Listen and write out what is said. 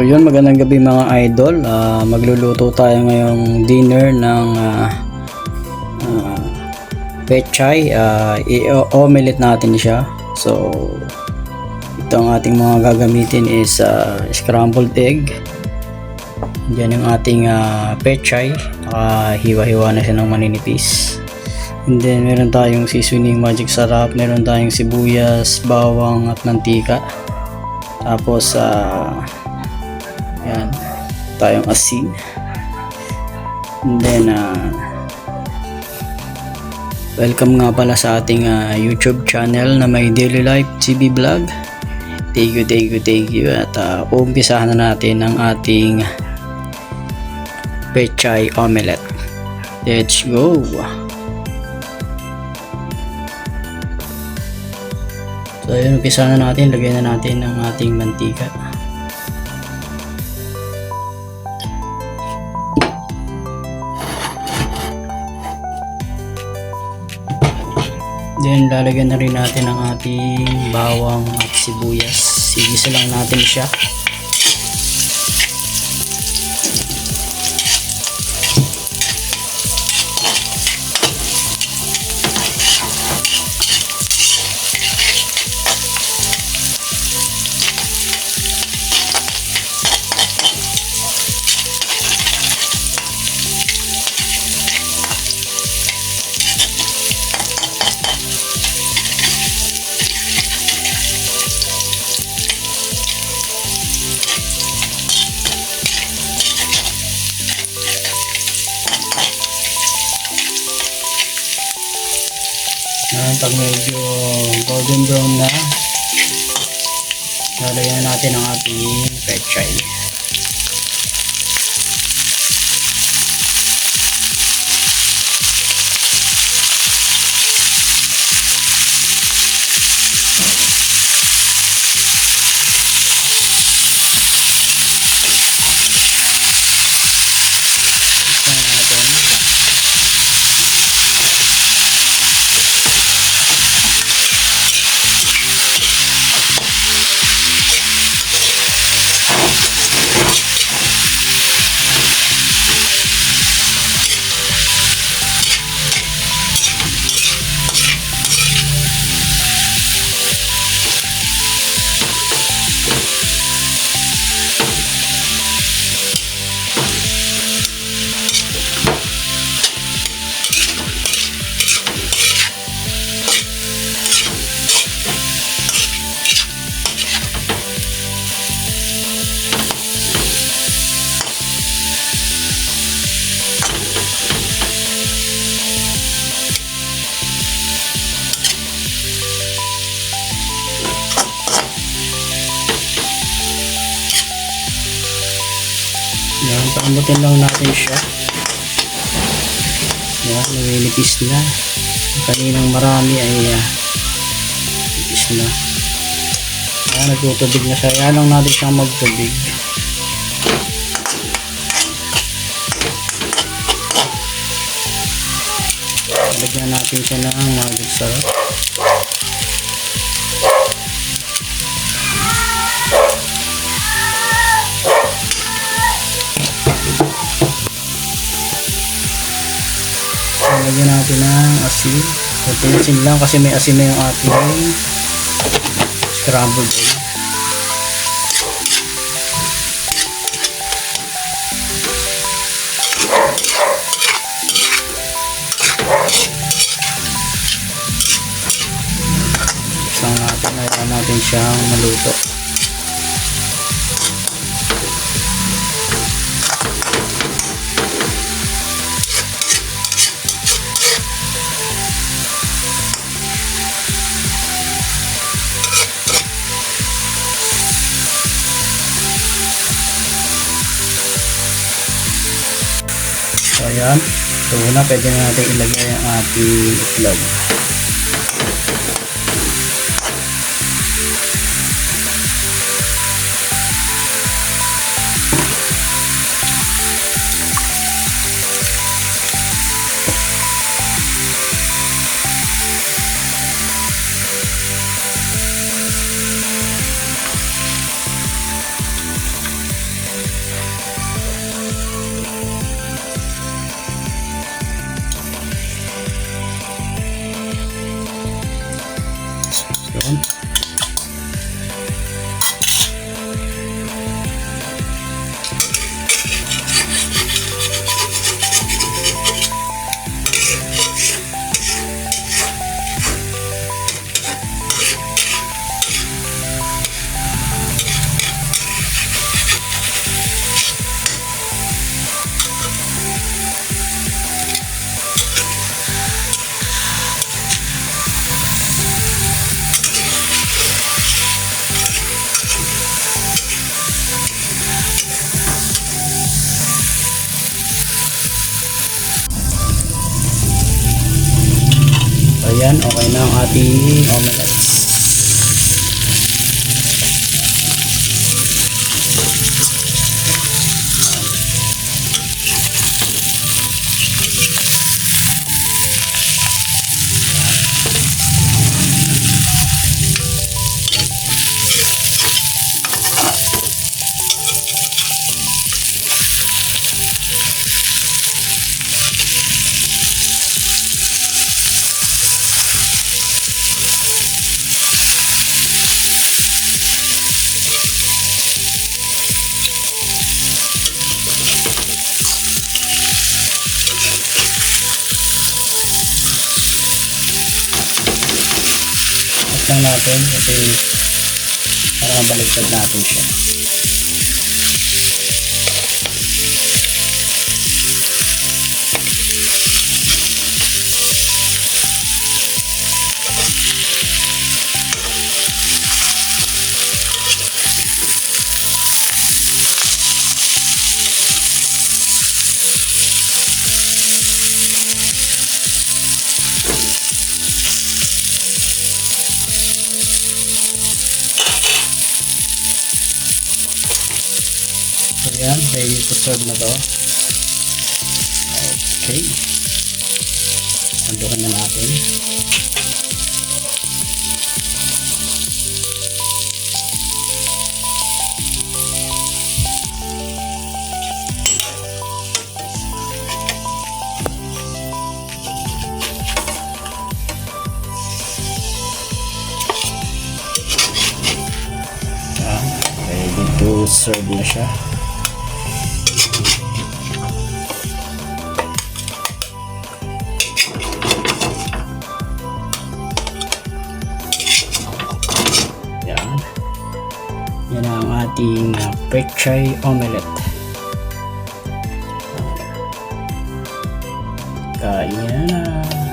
yun, magandang gabi mga idol. Ah, magluluto tayo ngayong dinner ng uh, pechay. Uh, I-omelette natin siya. So, ito ang ating mga gagamitin is ah, scrambled egg. Diyan yung ating uh, pechay. hiwa-hiwa na siya ng maninipis. And then, meron tayong seasoning magic sarap. Meron tayong sibuyas, bawang at mantika. Tapos, ah... Yan. Tayong asin. And then, uh, welcome nga pala sa ating uh, YouTube channel na may Daily Life TV Vlog. Thank you, thank you, thank you. At uh, umpisahan na natin ang ating pechay omelette. Let's go! So, ayun, umpisahan na natin. Lagyan na natin ang ating mantika. Then lalagyan na rin natin ang ating bawang at sibuyas. Sigisa lang natin siya. Yan, pag medyo golden brown na, lalagyan na natin ang ating pechay. Yan, paambutin lang natin siya. Yan, naninipis na. Kaninang marami ay uh, nipis na. Yan, nagtutubig na siya. Yan lang natin siyang magtubig. Lagyan natin siya ng magic sarap. Lagyan natin ng asin. Kunting asin lang kasi may asin na yung ating scrambled egg. Isang natin, ayaw natin siyang maluto. Ayan, ito na pwede na natin ilagay ang ating itlog. Ayan, okay na ang ating omelette. Lang natin kasi para mabaliktad natin siya. So yan, ready to serve na to. Okay. Sandukan na natin. Yan, ready to serve na siya. Ating uh, pechay omelette. Kain na.